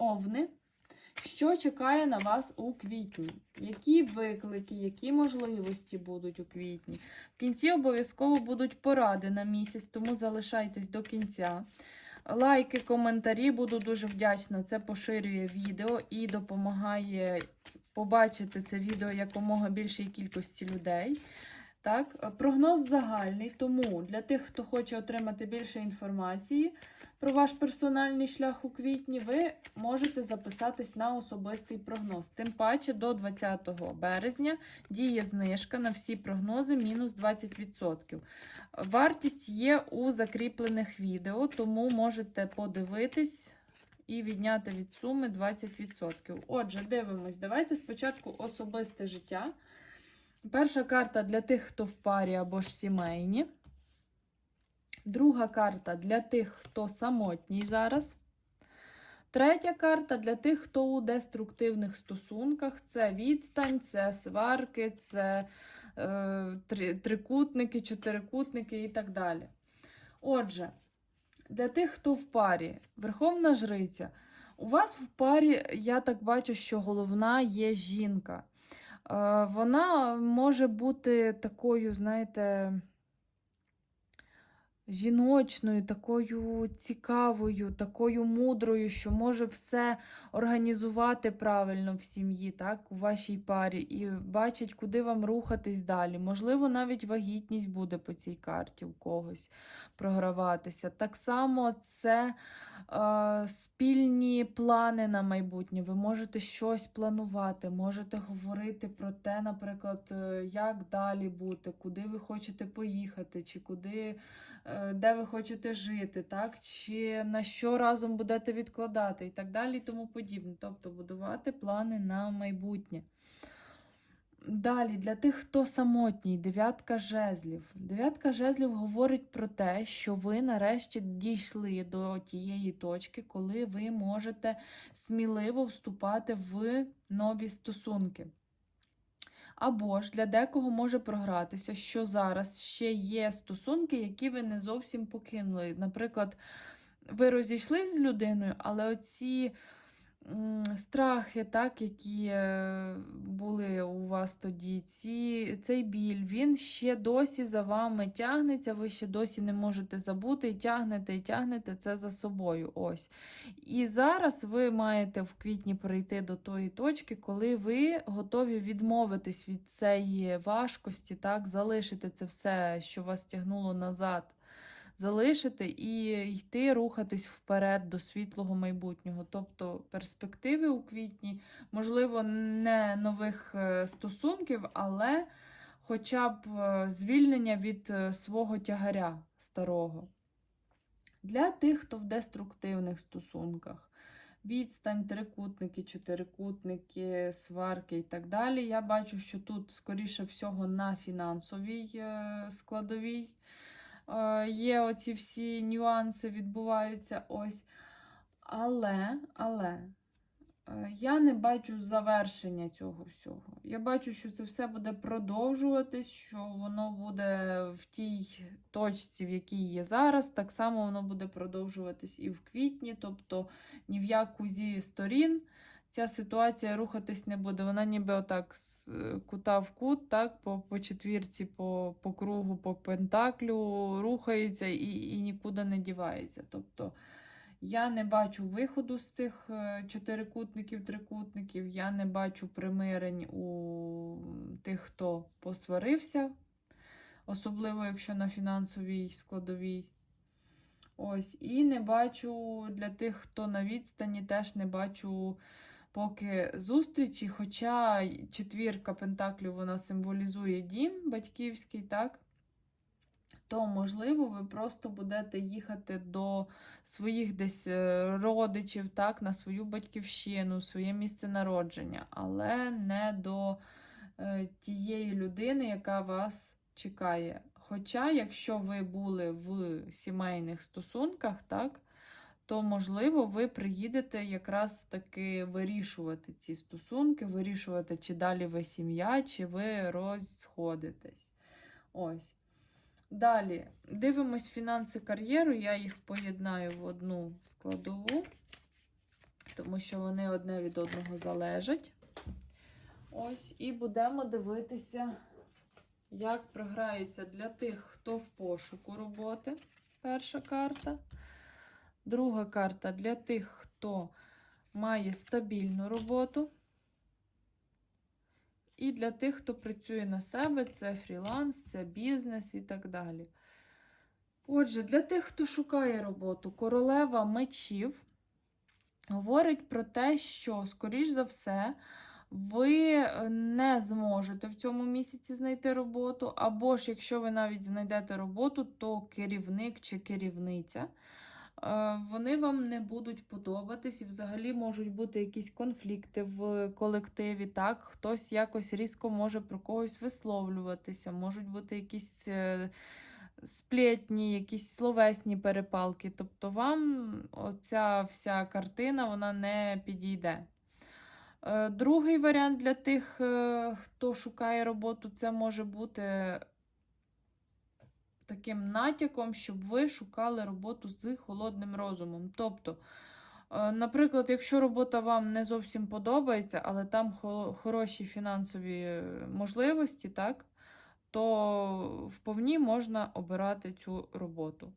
Овни. Що чекає на вас у квітні? Які виклики, які можливості будуть у квітні? В кінці обов'язково будуть поради на місяць, тому залишайтесь до кінця. Лайки, коментарі, буду дуже вдячна. Це поширює відео і допомагає побачити це відео якомога більшій кількості людей. Так, прогноз загальний, тому для тих, хто хоче отримати більше інформації про ваш персональний шлях у квітні, ви можете записатись на особистий прогноз. Тим паче до 20 березня діє знижка на всі прогнози мінус 20%. Вартість є у закріплених відео, тому можете подивитись і відняти від суми 20%. Отже, дивимось. Давайте спочатку особисте життя. Перша карта для тих, хто в парі або ж сімейні. Друга карта для тих, хто самотній зараз. Третя карта для тих, хто у деструктивних стосунках. Це відстань, це сварки, це е, три, трикутники, чотирикутники і так далі. Отже, для тих, хто в парі, Верховна Жриця. У вас в парі, я так бачу, що головна є жінка. Е, Вона може бути такою, знаєте, жіночною, такою цікавою, такою мудрою, що може все організувати правильно в сім'ї, так, у вашій парі, і бачить, куди вам рухатись далі. Можливо, навіть вагітність буде по цій карті у когось програватися. Так само це е, спільні плани на майбутнє. Ви можете щось планувати, можете говорити про те, наприклад, е, як далі бути, куди ви хочете поїхати, чи куди, де ви хочете жити, так? чи на що разом будете відкладати, і так далі, і тому подібне. Тобто будувати плани на майбутнє. Далі, для тих, хто самотній, дев'ятка жезлів. Дев'ятка жезлів говорить про те, що ви нарешті дійшли до тієї точки, коли ви можете сміливо вступати в нові стосунки. Або ж для декого може програтися, що зараз ще є стосунки, які ви не зовсім покинули. Наприклад, ви розійшлись з людиною, але оці страхи, так, які е, були у вас тоді, ці, цей біль, він ще досі за вами тягнеться, ви ще досі не можете забути, і тягнете, і тягнете це за собою. Ось. І зараз ви маєте в квітні прийти до тої точки, коли ви готові відмовитись від цієї важкості, так, залишити це все, що вас тягнуло назад залишити і йти рухатись вперед до світлого майбутнього. Тобто перспективи у квітні, можливо, не нових е, стосунків, але хоча б е, звільнення від е, свого тягаря старого. Для тих, хто в деструктивних стосунках. Відстань, трикутники, чотирикутники, сварки і так далі. Я бачу, що тут, скоріше всього, на фінансовій складовій є оці всі нюанси відбуваються ось. Але, але е, я не бачу завершення цього всього. Я бачу, що це все буде продовжуватись, що воно буде в тій точці, в якій є зараз. Так само воно буде продовжуватись і в квітні, тобто ні в яку зі сторін. Ця ситуація рухатись не буде. Вона ніби отак з е, кута в кут, так, по, по четвірці, по, по кругу, по пентаклю рухається і, і нікуди не дівається. Тобто я не бачу виходу з цих е, чотирикутників, трикутників, я не бачу примирень у тих, хто посварився, особливо якщо на фінансовій складовій. Ось, і не бачу для тих, хто на відстані, теж не бачу поки зустрічі. Хоча четвірка пентаклів вона символізує дім батьківський, так? То, можливо, ви просто будете їхати до своїх десь е, родичів, так, на свою батьківщину, своє місце народження, але не до е, тієї людини, яка вас чекає. Хоча, якщо ви були в сімейних стосунках, так, то, можливо, ви приїдете якраз таки вирішувати ці стосунки, вирішувати, чи далі ви сім'я, чи ви розходитесь. Ось. Далі дивимось фінанси кар'єру, я їх поєднаю в одну складову. тому що вони одне від одного залежать. Ось, і будемо дивитися, як програється для тих, хто в пошуку роботи. Перша карта. Друга карта для тих, хто має стабільну роботу. І для тих, хто працює на себе, це фріланс, це бізнес і так далі. Отже, для тих, хто шукає роботу, королева мечів говорить про те, що, скоріш за все, ви не зможете в цьому місяці знайти роботу, або ж якщо ви навіть знайдете роботу, то керівник чи керівниця. Е, Вони вам не будуть подобатись, і взагалі можуть бути якісь конфлікти в колективі. Так, хтось якось різко може про когось висловлюватися, можуть бути якісь е, сплетні, якісь словесні перепалки. Тобто вам оця вся картина вона не підійде. Е, Другий варіант для тих, хто шукає роботу, це може бути таким натяком, щоб ви шукали роботу з холодним розумом. Тобто, е, наприклад, якщо робота вам не зовсім подобається, але там хороші фінансові можливості, так, то вповні можна обирати цю роботу.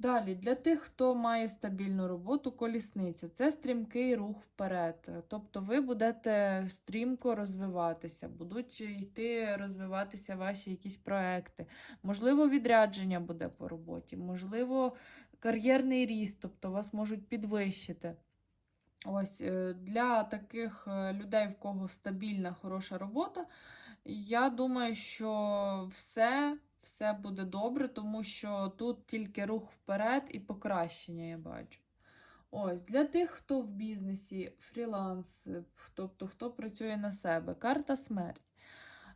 Далі, для тих, хто має стабільну роботу, колісниця це стрімкий рух вперед. Тобто ви будете стрімко розвиватися, будуть йти розвиватися ваші якісь проекти. Можливо, відрядження буде по роботі, можливо, кар'єрний ріст, тобто вас можуть підвищити. Ось е, для таких е, людей, в кого стабільна, хороша робота, я думаю, що все, все буде добре, тому що тут тільки рух вперед і покращення я бачу. Ось, для тих, хто в бізнесі, фріланс, тобто хто працює на себе, карта смерть.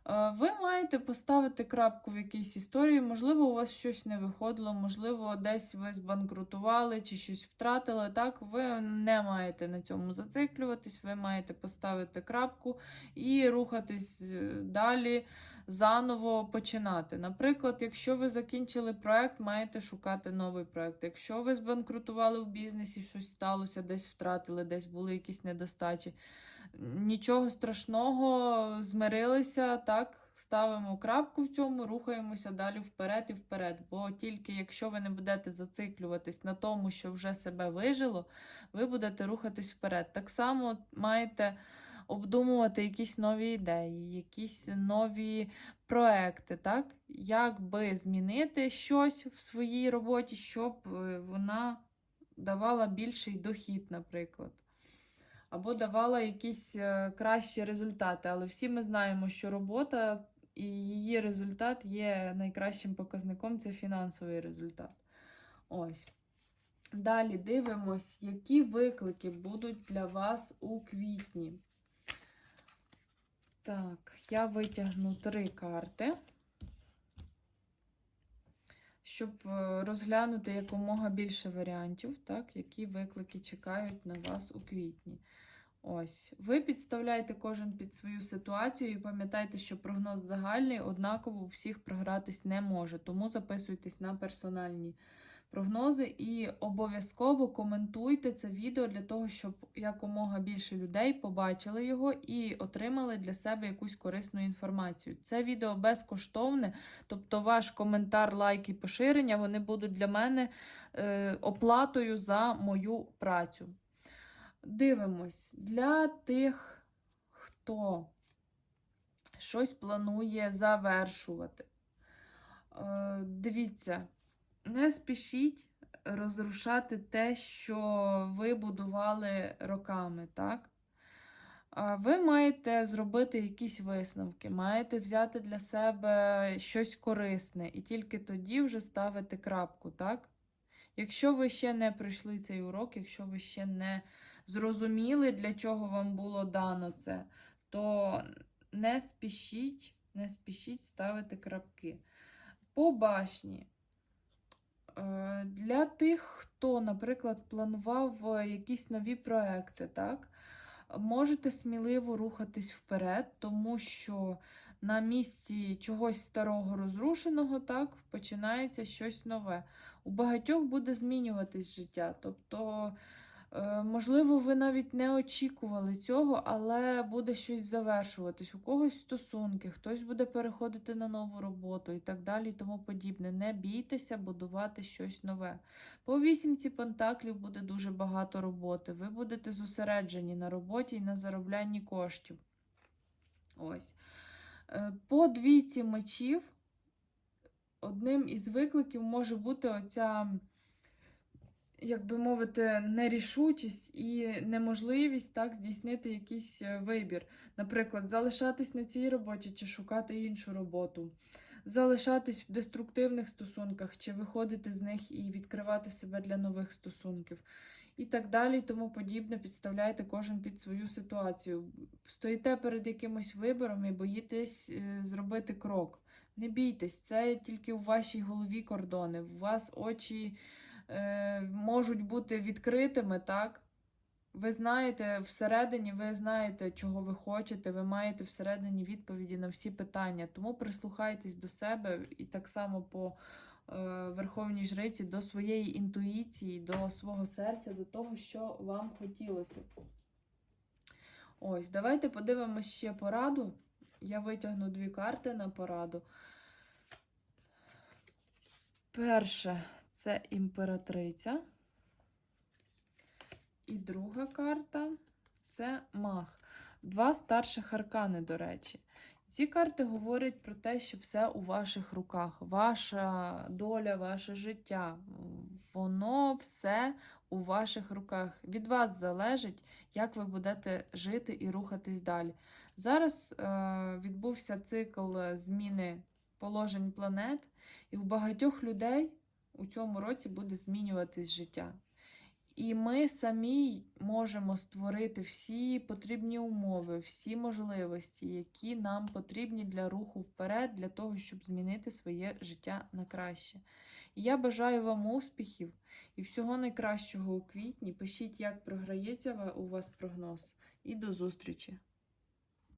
Е, Ви маєте поставити крапку в якійсь історії, можливо, у вас щось не виходило, можливо, десь ви збанкрутували чи щось втратили. Так, ви не маєте на цьому зациклюватись, ви маєте поставити крапку і рухатись е, далі, заново починати. Наприклад, якщо ви закінчили проект, маєте шукати новий проект. Якщо ви збанкрутували в бізнесі, щось сталося, десь втратили, десь були якісь недостачі. Нічого страшного, змирилися, так, ставимо крапку в цьому, рухаємося далі вперед і вперед. Бо тільки якщо ви не будете зациклюватись на тому, що вже себе вижило, ви будете рухатись вперед. Так само маєте обдумувати якісь нові ідеї, якісь нові проекти, так? як би змінити щось в своїй роботі, щоб е, вона давала більший дохід, наприклад або давала якісь е, кращі результати. Але всі ми знаємо, що робота і її результат є найкращим показником це фінансовий результат. Ось. Далі дивимось, які виклики будуть для вас у квітні. Так, я витягну три карти, щоб е, розглянути якомога більше варіантів, так, які виклики чекають на вас у квітні. Ось, ви підставляєте кожен під свою ситуацію і пам'ятайте, що прогноз загальний, однаково у всіх програтись не може. Тому записуйтесь на персональні прогнози і обов'язково коментуйте це відео для того, щоб якомога більше людей побачили його і отримали для себе якусь корисну інформацію. Це відео безкоштовне, тобто ваш коментар, лайк і поширення вони будуть для мене е, оплатою за мою працю. Дивимось, для тих, хто щось планує завершувати. Е, Дивіться, не спішіть розрушати те, що ви будували роками, так? Ви маєте зробити якісь висновки, маєте взяти для себе щось корисне, і тільки тоді вже ставити крапку, так? Якщо ви ще не пройшли цей урок, якщо ви ще не зрозуміли, для чого вам було дано це, то не спішіть, не спішіть ставити крапки. По башні. Е, Для тих, хто, наприклад, планував е, якісь нові проекти, так, можете сміливо рухатись вперед, тому що на місці чогось старого розрушеного, так, починається щось нове. У багатьох буде змінюватись життя. Тобто Можливо, ви навіть не очікували цього, але буде щось завершуватись. У когось стосунки, хтось буде переходити на нову роботу і так далі, і тому подібне. Не бійтеся будувати щось нове. По вісімці пентаклів буде дуже багато роботи. Ви будете зосереджені на роботі і на зароблянні коштів. Ось. Е, По двійці мечів одним із викликів може бути оця як би мовити, нерішучість і неможливість так здійснити якийсь е, вибір. Наприклад, залишатись на цій роботі чи шукати іншу роботу, залишатись в деструктивних стосунках, чи виходити з них і відкривати себе для нових стосунків. І так далі, і тому подібне, підставляєте кожен під свою ситуацію. Стоїте перед якимось вибором і боїтесь е, зробити крок. Не бійтесь, це тільки у вашій голові кордони. У вас очі можуть бути відкритими, так? Ви знаєте всередині, ви знаєте, чого ви хочете, ви маєте всередині відповіді на всі питання. Тому прислухайтесь до себе і так само по е, Верховній Жриці, до своєї інтуїції, до свого серця, до того, що вам хотілося. Ось, давайте подивимося ще пораду. Я витягну дві карти на пораду. Перше це імператриця. І друга карта це маг. Два старших аркани, до речі. Ці карти говорять про те, що все у ваших руках. Ваша доля, ваше життя. Воно все у ваших руках. Від вас залежить, як ви будете жити і рухатись далі. Зараз е, відбувся цикл зміни положень планет, і у багатьох людей у цьому році буде змінюватись життя. І ми самі можемо створити всі потрібні умови, всі можливості, які нам потрібні для руху вперед, для того, щоб змінити своє життя на краще. І я бажаю вам успіхів і всього найкращого у квітні. Пишіть, як програється у вас прогноз. І до зустрічі!